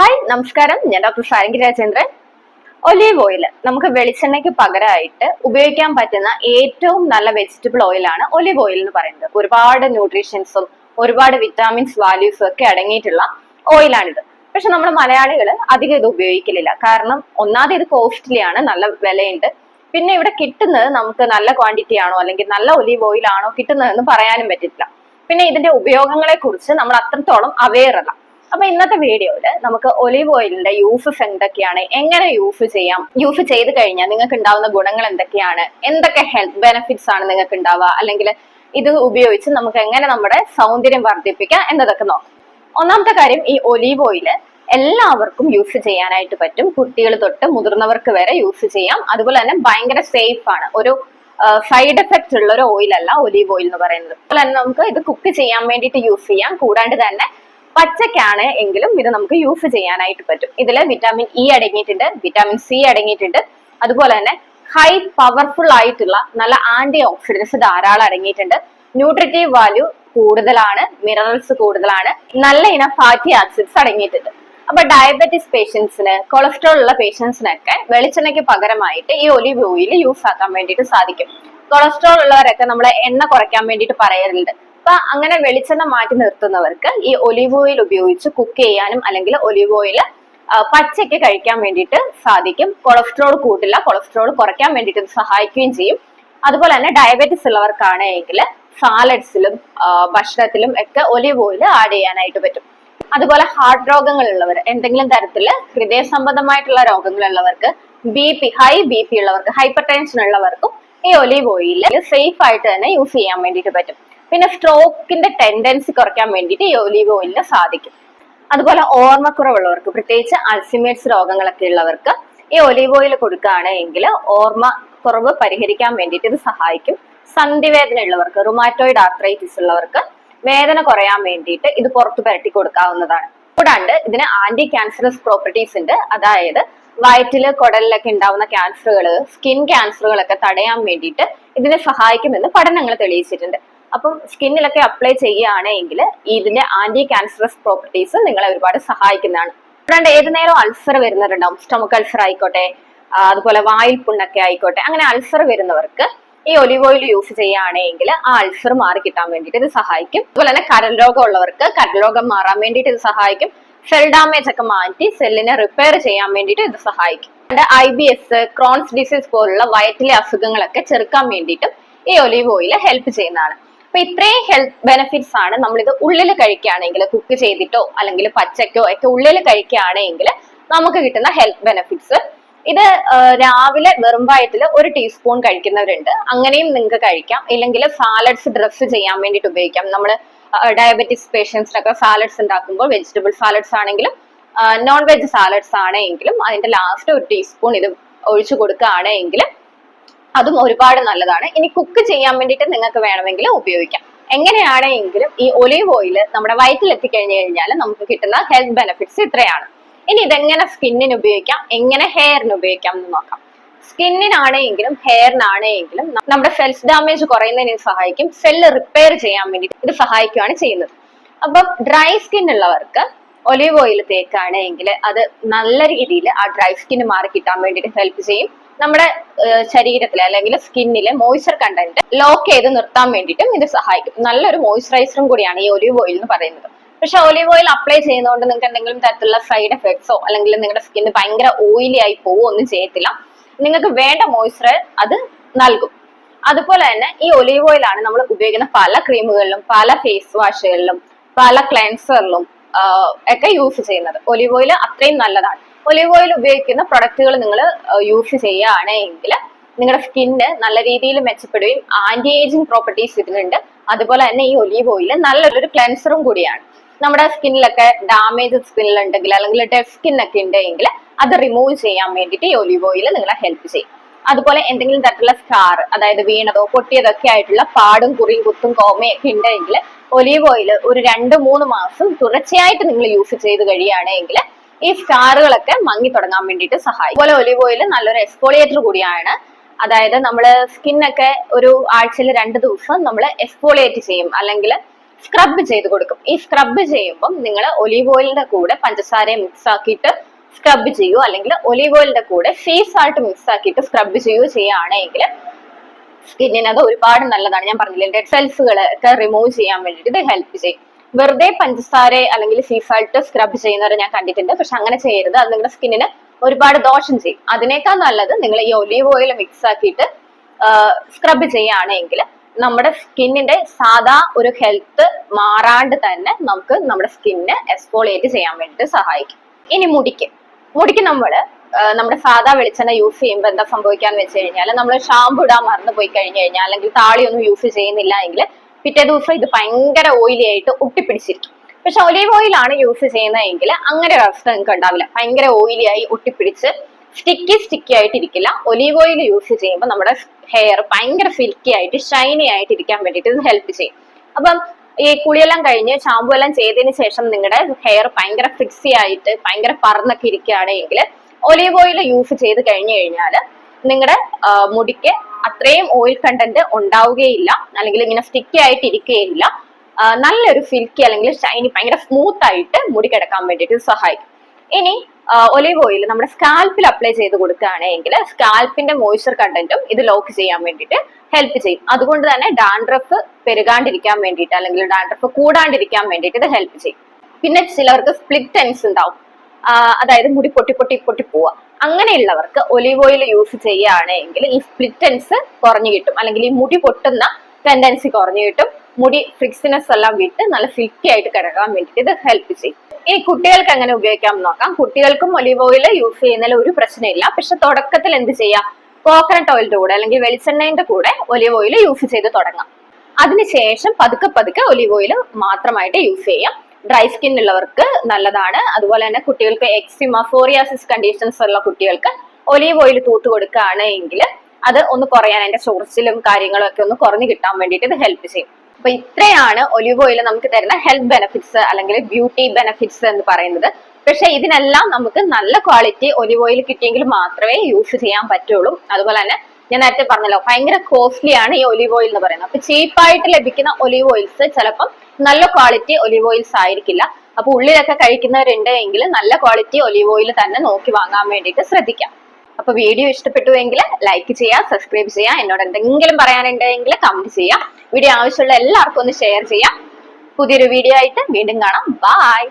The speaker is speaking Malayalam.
ഹായ് നമസ്കാരം. ഞാൻ doctor Sarangi Rajendran. Olive oil നമുക്ക് വെളിച്ചെണ്ണയ്ക്ക് പകരമായിട്ട് ഉപയോഗിക്കാൻ പറ്റുന്ന ഏറ്റവും നല്ല വെജിറ്റബിൾ ഓയിലാണ് ഒലീവ് ഓയിൽ എന്ന് പറയുന്നത്. ഒരുപാട് ന്യൂട്രീഷൻസും ഒരുപാട് വിറ്റാമിൻസ് വാല്യൂസും ഒക്കെ അടങ്ങിയിട്ടുള്ള ഓയിലാണിത്. പക്ഷെ നമ്മൾ മലയാളികൾ അധികം ഇത് ഉപയോഗിക്കലില്ല. കാരണം ഒന്നാമത് ഇത് കോസ്റ്റ്ലി ആണ് നല്ല വിലയുണ്ട്. പിന്നെ ഇവിടെ കിട്ടുന്നത് നമുക്ക് നല്ല ക്വാണ്ടിറ്റി ആണോ അല്ലെങ്കിൽ നല്ല ഒലീവ് ഓയിൽ ആണോ കിട്ടുന്നതെന്ന് പറയാനും പറ്റില്ല. പിന്നെ ഇതിന്റെ ഉപയോഗങ്ങളെ കുറിച്ച് നമ്മൾ അത്രത്തോളം അവെയർ അല്ല. അപ്പൊ ഇന്നത്തെ വീഡിയോയിൽ നമുക്ക് ഒലിവ് ഓയിലിന്റെ യൂസസ് എന്തൊക്കെയാണ്? എങ്ങനെ യൂസ് ചെയ്യാം? യൂസ് ചെയ്ത് കഴിഞ്ഞാൽ നിങ്ങൾക്ക് ഉണ്ടാവുന്ന ഗുണങ്ങൾ എന്തൊക്കെയാണ്? എന്തൊക്കെ ഹെൽത്ത് ബെനിഫിറ്റ്സ് ആണ് നിങ്ങൾക്ക് ഉണ്ടാവുക? അല്ലെങ്കിൽ ഇത് ഉപയോഗിച്ച് നമുക്ക് എങ്ങനെ നമ്മുടെ സൗന്ദര്യം വർദ്ധിപ്പിക്കാം എന്നതൊക്കെ നോക്കാം. ഒന്നാമത്തെ കാര്യം ഈ ഒലീവ് ഓയിൽ എല്ലാവർക്കും യൂസ് ചെയ്യാനായിട്ട് പറ്റും. കുട്ടികൾ തൊട്ട് മുതിർന്നവർക്ക് വരെ യൂസ് ചെയ്യാം. അതുപോലെ തന്നെ ഭയങ്കര സേഫ് ആണ്. ഒരു സൈഡ് എഫക്റ്റ് ഉള്ള ഒരു ഓയിൽ അല്ല ഒലീവ് ഓയിൽ എന്ന് പറയുന്നത്. അതുപോലെ തന്നെ നമുക്ക് ഇത് കുക്ക് ചെയ്യാൻ വേണ്ടിയിട്ട് യൂസ് ചെയ്യാം. കൂടാണ്ട് തന്നെ പച്ചക്കാണ് എങ്കിലും ഇത് നമുക്ക് യൂസ് ചെയ്യാനായിട്ട് പറ്റും. ഇതിൽ വിറ്റാമിൻ ഇ അടങ്ങിയിട്ടുണ്ട് വിറ്റാമിൻ സി അടങ്ങിയിട്ടുണ്ട്. അതുപോലെ തന്നെ ഹൈ പവർഫുൾ ആയിട്ടുള്ള നല്ല ആന്റി ഓക്സിഡൻസ് ധാരാളം അടങ്ങിയിട്ടുണ്ട്. ന്യൂട്രിറ്റീവ് വാല്യൂ കൂടുതലാണ് മിനറൽസ് കൂടുതലാണ് നല്ല ഇനം ഫാറ്റി ആസിഡ്സ് അടങ്ങിയിട്ടുണ്ട്. അപ്പൊ ഡയബറ്റിസ് പേഷ്യൻസിന് കൊളസ്ട്രോൾ ഉള്ള പേഷ്യൻസിനൊക്കെ വെളിച്ചെണ്ണയ്ക്ക് പകരമായിട്ട് ഈ ഒലിവ് ഓയിൽ യൂസ് ആക്കാൻ വേണ്ടിയിട്ട് സാധിക്കും. കൊളസ്ട്രോൾ ഉള്ളവരൊക്കെ നമ്മൾ എണ്ണ കുറയ്ക്കാൻ വേണ്ടിയിട്ട് പറയാറുണ്ട് അപ്പൊ അങ്ങനെ വെളിച്ചെണ്ണ മാറ്റി നിർത്തുന്നവർക്ക് ഈ ഒലിവ് ഓയിൽ ഉപയോഗിച്ച് കുക്ക് ചെയ്യാനും അല്ലെങ്കിൽ ഒലിവ് ഓയിൽ പച്ചയ്ക്ക് കഴിക്കാൻ വേണ്ടിയിട്ട് സാധിക്കും. കൊളസ്ട്രോൾ കൂട്ടില്ല കൊളസ്ട്രോൾ കുറയ്ക്കാൻ വേണ്ടിയിട്ട് സഹായിക്കുകയും ചെയ്യും. അതുപോലെ തന്നെ ഡയബറ്റിസ് ഉള്ളവർക്കാണെങ്കിൽ സാലഡ്സിലും ഭക്ഷണത്തിലും ഒക്കെ ഒലിവ് ഓയിൽ ആഡ് ചെയ്യാനായിട്ട് പറ്റും. അതുപോലെ ഹാർട്ട് രോഗങ്ങളുള്ളവർ എന്തെങ്കിലും തരത്തിൽ ഹൃദയ സംബന്ധമായിട്ടുള്ള രോഗങ്ങളുള്ളവർക്ക് B P high B P ഉള്ളവർക്ക് ഹൈപ്പർ ടെൻഷൻ ഉള്ളവർക്കും ഈ ഒലിവ് ഓയിൽ സേഫ് ആയിട്ട് തന്നെ യൂസ് ചെയ്യാൻ വേണ്ടിയിട്ട് പറ്റും. പിന്നെ സ്ട്രോക്കിന്റെ ടെൻഡൻസി കുറയ്ക്കാൻ വേണ്ടിയിട്ട് ഈ ഒലീവ് ഓയിലിന് സാധിക്കും. അതുപോലെ ഓർമ്മക്കുറവുള്ളവർക്ക് പ്രത്യേകിച്ച് അൾസിമേറ്റ്സ് രോഗങ്ങളൊക്കെ ഉള്ളവർക്ക് ഈ ഒലീവ് ഓയിൽ കൊടുക്കുകയാണെങ്കിൽ ഓർമ്മ കുറവ് പരിഹരിക്കാൻ വേണ്ടിയിട്ട് ഇത് സഹായിക്കും. സന്ധിവേദന ഉള്ളവർക്ക് റുമാറ്റോയിഡ് ആർത്രൈറ്റിസ് ഉള്ളവർക്ക് വേദന കുറയാൻ വേണ്ടിയിട്ട് ഇത് പുറത്തു പരട്ടി കൊടുക്കാവുന്നതാണ്. കൂടാണ്ട് ഇതിന് ആന്റി ക്യാൻസറസ് പ്രോപ്പർട്ടീസ് ഉണ്ട്. അതായത് വയറ്റിൽ കുടലിലൊക്കെ ഉണ്ടാവുന്ന ക്യാൻസറുകൾ സ്കിൻ ക്യാൻസറുകളൊക്കെ തടയാൻ വേണ്ടിയിട്ട് ഇതിനെ സഹായിക്കുമെന്ന് പഠനങ്ങൾ തെളിയിച്ചിട്ടുണ്ട്. അപ്പം സ്കിന്നിലൊക്കെ അപ്ലൈ ചെയ്യുകയാണെങ്കിൽ ഇതിന്റെ ആന്റി ക്യാൻസറസ് പ്രോപ്പർട്ടീസ് നിങ്ങളെ ഒരുപാട് സഹായിക്കുന്നതാണ്. കൂടാണ്ട് ഏത് നേരം അൾസർ വരുന്നവരുണ്ടാവും. സ്റ്റൊമക് അൾസർ ആയിക്കോട്ടെ അതുപോലെ വായിൽ പുണ്ണൊക്കെ ആയിക്കോട്ടെ അങ്ങനെ അൾസർ വരുന്നവർക്ക് ഈ ഒലിവ് ഓയിൽ യൂസ് ചെയ്യുകയാണെങ്കിൽ ആ അൾസർ മാറി കിട്ടാൻ വേണ്ടിയിട്ട് ഇത് സഹായിക്കും. അതുപോലെ തന്നെ കരൽ രോഗം ഉള്ളവർക്ക് കരൽ രോഗം മാറാൻ വേണ്ടിയിട്ട് ഇത് സഹായിക്കും. സെൽ ഡാമേജ് ഒക്കെ മാറ്റി സെല്ലിനെ റിപ്പയർ ചെയ്യാൻ വേണ്ടിയിട്ട് ഇത് സഹായിക്കും. I B S Crohn's disease പോലുള്ള വയറ്റിലെ അസുഖങ്ങളൊക്കെ ചെറുക്കാൻ വേണ്ടിയിട്ടും ഈ ഒലിവ് ഓയിൽ ഹെൽപ്പ് ചെയ്യുന്നതാണ്. അപ്പൊ ഇത്രയും ഹെൽത്ത് ബെനിഫിറ്റ്സ് ആണ് നമ്മളിത് ഉള്ളിൽ കഴിക്കുകയാണെങ്കിൽ കുക്ക് ചെയ്തിട്ടോ അല്ലെങ്കിൽ പച്ചക്കോ ഒക്കെ ഉള്ളിൽ കഴിക്കുകയാണെങ്കിൽ നമുക്ക് കിട്ടുന്ന ഹെൽത്ത് ബെനിഫിറ്റ്സ് ഇത് രാവിലെ വെറും വയറ്റിൽ ഒരു ടീസ്പൂൺ കഴിക്കുന്നവരുണ്ട്. അങ്ങനെയും നിങ്ങൾക്ക് കഴിക്കാം. ഇല്ലെങ്കിൽ സാലഡ്സ് ഡ്രസ് ചെയ്യാൻ വേണ്ടിയിട്ട് ഉപയോഗിക്കാം. നമ്മൾ ഡയബറ്റിസ് പേഷ്യൻസിനൊക്കെ സാലഡ്സ് ഉണ്ടാക്കുമ്പോൾ വെജിറ്റബിൾ സാലഡ്സ് ആണെങ്കിലും നോൺ വെജ് സാലഡ്സ് ആണെങ്കിലും അതിന്റെ ലാസ്റ്റ് ഒരു ടീസ്പൂൺ ഇത് ഒഴിച്ചു കൊടുക്കുകയാണെങ്കിൽ അതും ഒരുപാട് നല്ലതാണ്. ഇനി കുക്ക് ചെയ്യാൻ വേണ്ടിയിട്ട് നിങ്ങൾക്ക് വേണമെങ്കിൽ ഉപയോഗിക്കാം. എങ്ങനെയാണെങ്കിലും ഈ ഒലീവ് ഓയിൽ നമ്മുടെ വയറ്റിൽ എത്തിക്കഴിഞ്ഞു കഴിഞ്ഞാൽ നമുക്ക് കിട്ടുന്ന ഹെൽത്ത് ബെനിഫിറ്റ്സ് ഇത്രയാണ്. ഇനി ഇതെങ്ങനെ സ്കിന്നിന് ഉപയോഗിക്കാം? എങ്ങനെ ഹെയറിന് ഉപയോഗിക്കാം എന്ന് നോക്കാം. സ്കിന്നിനാണെങ്കിലും ഹെയറിനാണെങ്കിലും നമ്മുടെ സെൽസ് ഡാമേജ് കുറയുന്നതിന് സഹായിക്കും. സെല്ല് റിപ്പയർ ചെയ്യാൻ വേണ്ടി ഇത് സഹായിക്കുകയാണ് ചെയ്യുന്നത്. അപ്പം ഡ്രൈ സ്കിൻ ഉള്ളവർക്ക് ഒലിവ് ഓയിൽ തേക്കാണെങ്കിൽ അത് നല്ല രീതിയിൽ ആ ഡ്രൈ സ്കിൻ മാറി കിട്ടാൻ വേണ്ടിയിട്ട് ഹെൽപ്പ് ചെയ്യും. നമ്മുടെ ശരീരത്തിലെ അല്ലെങ്കിൽ സ്കിന്നിലെ മോയ്സ്ചർ കണ്ടന്റ് ലോക്ക് ചെയ്ത് നിർത്താൻ വേണ്ടിയിട്ടും ഇത് സഹായിക്കും. നല്ലൊരു മോയ്സ്ചറൈസറും കൂടിയാണ് ഈ ഒലിവ് ഓയിൽ എന്ന് പറയുന്നത്. പക്ഷെ ഒലിവ് ഓയിൽ അപ്ലൈ ചെയ്യുന്നതുകൊണ്ട് നിങ്ങൾക്ക് എന്തെങ്കിലും തരത്തിലുള്ള സൈഡ് എഫക്ട്സോ അല്ലെങ്കിൽ നിങ്ങളുടെ സ്കിന്ന് ഭയങ്കര ഓയിലി ആയി പോവോ ഒന്നും ചെയ്യത്തില്ല. നിങ്ങൾക്ക് വേണ്ട മോയ്സ്ചർ അത് നൽകും. അതുപോലെ തന്നെ ഈ ഒലിവ് ഓയിൽ ആണ് നമ്മൾ ഉപയോഗിക്കുന്ന പല ക്രീമുകളിലും പല ഫേസ് വാഷുകളിലും പല ക്ലെൻസറിലും ഒക്കെ യൂസ് ചെയ്യുന്നത്. ഒലിവ് ഓയിൽ അത്രയും നല്ലതാണ്. ഒലിവ് ഓയിൽ ഉപയോഗിക്കുന്ന പ്രൊഡക്റ്റുകൾ നിങ്ങൾ യൂസ് ചെയ്യുകയാണെങ്കിൽ നിങ്ങളുടെ സ്കിന്ന് നല്ല രീതിയിൽ മെച്ചപ്പെടുകയും ആന്റി ഏജിങ് പ്രോപ്പർട്ടീസ് ഇതിനുണ്ട് അതുപോലെ തന്നെ ഈ ഒലിവ് ഓയിൽ നല്ലൊരു ക്ലെൻസറും കൂടിയാണ്. നമ്മുടെ സ്കിന്നിലൊക്കെ ഡാമേജ് സ്കിന്നിലുണ്ടെങ്കിൽ അല്ലെങ്കിൽ ഡെഡ് സ്കിൻ ഒക്കെ ഉണ്ടെങ്കിൽ അത് റിമൂവ് ചെയ്യാൻ വേണ്ടിയിട്ട് ഈ ഒലിവ് ഓയിൽ നിങ്ങളെ ഹെൽപ്പ് ചെയ്യും. അതുപോലെ എന്തെങ്കിലും തരത്തിലുള്ള സ്കാർ അതായത് വീണതോ പൊട്ടിയതൊക്കെ ആയിട്ടുള്ള പാടും കുറിയും കുത്തും കോമയൊക്കെ ഉണ്ടെങ്കിൽ ഒലിവ് ഓയിൽ ഒരു രണ്ട് മൂന്ന് മാസം തുടർച്ചയായിട്ട് നിങ്ങൾ യൂസ് ചെയ്ത് കഴിയുകയാണെങ്കിൽ ഈ സ്റ്റാറുകളൊക്കെ മങ്ങി തുടങ്ങാൻ വേണ്ടിയിട്ട് സഹായിക്കും. അതുപോലെ ഒലിവ് ഓയിൽ നല്ലൊരു എക്സ്പോളിയേറ്റർ കൂടിയാണ്. അതായത് നമ്മൾ സ്കിന്നൊക്കെ ഒരു ആഴ്ചയിൽ രണ്ട് ദിവസം നമ്മൾ എക്സ്പോളിയേറ്റ് ചെയ്യും. അല്ലെങ്കിൽ സ്ക്രബ് ചെയ്ത് കൊടുക്കും. ഈ സ്ക്രബ് ചെയ്യുമ്പം നിങ്ങൾ ഒലിവ് ഓയിലിന്റെ കൂടെ പഞ്ചസാരയെ മിക്സ് ആക്കിയിട്ട് സ്ക്രബ് ചെയ്യൂ. അല്ലെങ്കിൽ ഒലിവ് ഓയിലിന്റെ കൂടെ ഫേസ് ആയിട്ട് മിക്സ് ആക്കിയിട്ട് സ്ക്രബ് ചെയ്യുകയോ ചെയ്യുകയാണെങ്കിൽ സ്കിന്നിന് അത് ഒരുപാട് നല്ലതാണ്. ഞാൻ പറഞ്ഞില്ലേ ഡെഡ് സെൽസുകൾ ഒക്കെ റിമൂവ് ചെയ്യാൻ വേണ്ടിയിട്ട് ഇത് ഹെൽപ്പ് ചെയ്യും. വെറുതെ പഞ്ചസാര അല്ലെങ്കിൽ സീ സ്ക്രബ് ചെയ്യുന്നവരെ ഞാൻ കണ്ടിട്ടുണ്ട്. പക്ഷെ അങ്ങനെ ചെയ്യരുത്. അത് നിങ്ങളുടെ സ്കിന്നിന് ഒരുപാട് ദോഷം ചെയ്യും. അതിനേക്കാൾ നല്ലത് നിങ്ങൾ ഈ ഒലീവ് ഓയിൽ മിക്സ് ആക്കിയിട്ട് സ്ക്രബ് ചെയ്യുകയാണെങ്കിൽ നമ്മുടെ സ്കിന്നിന്റെ സാധാ ഒരു ഹെൽത്ത് മാറാണ്ട് തന്നെ നമുക്ക് നമ്മുടെ സ്കിന്നിന് എക്സ്പോളിയേറ്റ് ചെയ്യാൻ വേണ്ടിയിട്ട് സഹായിക്കും. ഇനി മുടിക്ക്. മുടിക്ക് നമ്മൾ നമ്മുടെ സാധാ വെളിച്ചെണ്ണ യൂസ് ചെയ്യുമ്പോൾ എന്താ സംഭവിക്കാന്ന് വെച്ച് കഴിഞ്ഞാൽ നമ്മൾ ഷാമ്പു ഇടാൻ മറന്നു പോയി കഴിഞ്ഞു കഴിഞ്ഞാൽ അല്ലെങ്കിൽ താളിയൊന്നും യൂസ് ചെയ്യുന്നില്ല എങ്കിൽ പിറ്റേ ദിവസം ഇത് ഭയങ്കര ഓയിലി ആയിട്ട് ഒട്ടിപ്പിടിച്ചിരിക്കും. പക്ഷെ ഒലീവ് ഓയിൽ ആണ് യൂസ് ചെയ്യുന്നതെങ്കിൽ അങ്ങനെ ഒരു അവസ്ഥ നിങ്ങൾക്ക് ഉണ്ടാവില്ല. ഭയങ്കര ഓയിലി ആയി ഒട്ടിപ്പിടിച്ച് സ്റ്റിക്കി സ്റ്റിക്കി ആയിട്ടിരിക്കില്ല. ഒലീവ് ഓയിൽ യൂസ് ചെയ്യുമ്പോൾ നമ്മുടെ ഹെയർ ഭയങ്കര സിൽക്കി ആയിട്ട് ഷൈനി ആയിട്ട് ഇരിക്കാൻ വേണ്ടിയിട്ട് ഇത് ഹെൽപ്പ് ചെയ്യും. അപ്പം ഈ കുളിയെല്ലാം കഴിഞ്ഞ് ഷാമ്പു എല്ലാം ചെയ്തതിന് ശേഷം നിങ്ങളുടെ ഹെയർ ഭയങ്കര ഫിക്സി ആയിട്ട് ഭയങ്കര പറന്നൊക്കെ ഇരിക്കുകയാണെങ്കിൽ ഒലീവ് ഓയിൽ യൂസ് ചെയ്ത് കഴിഞ്ഞു കഴിഞ്ഞാൽ നിങ്ങളുടെ മുടിക്ക് അത്രയും ഓയിൽ കണ്ടന്റ് ഉണ്ടാവുകയില്ല അല്ലെങ്കിൽ ഇങ്ങനെ സ്റ്റിക്കി ആയിട്ട് ഇരിക്കുകയില്ല നല്ലൊരു സിൽക്കി അല്ലെങ്കിൽ ഷൈനി ഭയങ്കര സ്മൂത്ത് ആയിട്ട് മുടി കിടക്കാൻ വേണ്ടിയിട്ട് സഹായിക്കും. ഇനി ഒലിവ് ഓയിൽ നമ്മുടെ സ്കാൽപ്പിൽ അപ്ലൈ ചെയ്ത് കൊടുക്കുകയാണെങ്കിൽ സ്കാൽപ്പിന്റെ മോയ്സ്ചർ കണ്ടന്റും ഇത് ലോക്ക് ചെയ്യാൻ വേണ്ടിയിട്ട് ഹെൽപ്പ് ചെയ്യും. അതുകൊണ്ട് തന്നെ ഡാൻഡ്രഫ് പെരുകാണ്ടിരിക്കാൻ വേണ്ടിയിട്ട് അല്ലെങ്കിൽ ഡാൻഡ്രഫ് കൂടാണ്ടിരിക്കാൻ വേണ്ടിയിട്ട് ഇത് ഹെൽപ്പ് ചെയ്യും. പിന്നെ ചിലവർക്ക് സ്പ്ലിറ്റ് ടെൻസ് ഉണ്ടാവും. അതായത് മുടി പൊട്ടി പൊട്ടി പൊട്ടി പോവുക അങ്ങനെയുള്ളവർക്ക് ഒലിവ് ഓയിൽ യൂസ് ചെയ്യുകയാണെങ്കിൽ ഈ സ്പ്ലിറ്റൻസ് കുറഞ്ഞു കിട്ടും. അല്ലെങ്കിൽ ഈ മുടി പൊട്ടുന്ന ടെൻഡൻസി കുറഞ്ഞു കിട്ടും. മുടി ഫ്രിക്സിനെസ് എല്ലാം വിട്ട് നല്ല സിൽക്കി ആയിട്ട് കിടക്കാൻ വേണ്ടിയിട്ട് ഇത് ഹെൽപ്പ് ചെയ്യും. ഇനി കുട്ടികൾക്ക് എങ്ങനെ ഉപയോഗിക്കാം നോക്കാം. കുട്ടികൾക്കും ഒലിവ് ഓയിൽ യൂസ് ചെയ്യുന്നതിൽ ഒരു പ്രശ്നമില്ല. പക്ഷെ തുടക്കത്തിൽ എന്ത് ചെയ്യാം? കോക്കനട്ട് ഓയിലിന്റെ കൂടെ അല്ലെങ്കിൽ വെളിച്ചെണ്ണയുടെ കൂടെ ഒലിവ് ഓയിൽ യൂസ് ചെയ്ത് തുടങ്ങാം. അതിനുശേഷം പതുക്കെ പതുക്കെ ഒലിവ് ഓയിൽ മാത്രമായിട്ട് യൂസ് ചെയ്യാം. ഡ്രൈ സ്കിൻ ഉള്ളവർക്ക് നല്ലതാണ്. അതുപോലെ തന്നെ കുട്ടികൾക്ക് എക്സിമ ഫോറിയാസിസ് കണ്ടീഷൻസ് ഉള്ള കുട്ടികൾക്ക് ഒലീവ് ഓയിൽ തൂത്ത് കൊടുക്കുകയാണ് എങ്കിൽ അത് ഒന്ന് കുറയാൻ അതിന്റെ സോഴ്സിലും കാര്യങ്ങളും ഒക്കെ ഒന്ന് കുറഞ്ഞു കിട്ടാൻ വേണ്ടിയിട്ട് ഇത് ഹെൽപ്പ് ചെയ്യും. അപ്പൊ ഇത്രയാണ് ഒലിവ് ഓയിൽ നമുക്ക് തരുന്ന ഹെൽത്ത് ബെനിഫിറ്റ്സ് അല്ലെങ്കിൽ ബ്യൂട്ടി ബെനിഫിറ്റ്സ് എന്ന് പറയുന്നത്. പക്ഷെ ഇതിനെല്ലാം നമുക്ക് നല്ല ക്വാളിറ്റി ഒലിവ് ഓയിൽ കിട്ടിയെങ്കിൽ മാത്രമേ യൂസ് ചെയ്യാൻ പറ്റുള്ളൂ. അതുപോലെ തന്നെ ഞാൻ നേരത്തെ പറഞ്ഞല്ലോ ഭയങ്കര കോസ്റ്റ്ലി ആണ് ഈ ഒലിവ് ഓയിൽ എന്ന് പറയുന്നത്. അപ്പൊ ചീപ്പായിട്ട് ലഭിക്കുന്ന ഒലിവ് ഓയിൽസ് ചിലപ്പം നല്ല ക്വാളിറ്റി ഒലിവ് ഓയിൽസ് ആയിരിക്കില്ല. അപ്പൊ ഉള്ളിലൊക്കെ കഴിക്കുന്നവരുണ്ട് എങ്കിൽ നല്ല ക്വാളിറ്റി ഒലിവ് ഓയിൽ തന്നെ നോക്കി വാങ്ങാൻ വേണ്ടിയിട്ട് ശ്രദ്ധിക്കാം. അപ്പൊ വീഡിയോ ഇഷ്ടപ്പെട്ടു എങ്കിൽ ലൈക്ക് ചെയ്യുക സബ്സ്ക്രൈബ് ചെയ്യുക എന്നോട് എന്തെങ്കിലും പറയാനുണ്ടെങ്കിൽ കമന്റ് ചെയ്യാം വീഡിയോ ആവശ്യമുള്ള എല്ലാവർക്കും ഒന്ന് ഷെയർ ചെയ്യാം പുതിയൊരു വീഡിയോ ആയിട്ട് വീണ്ടും കാണാം. ബൈ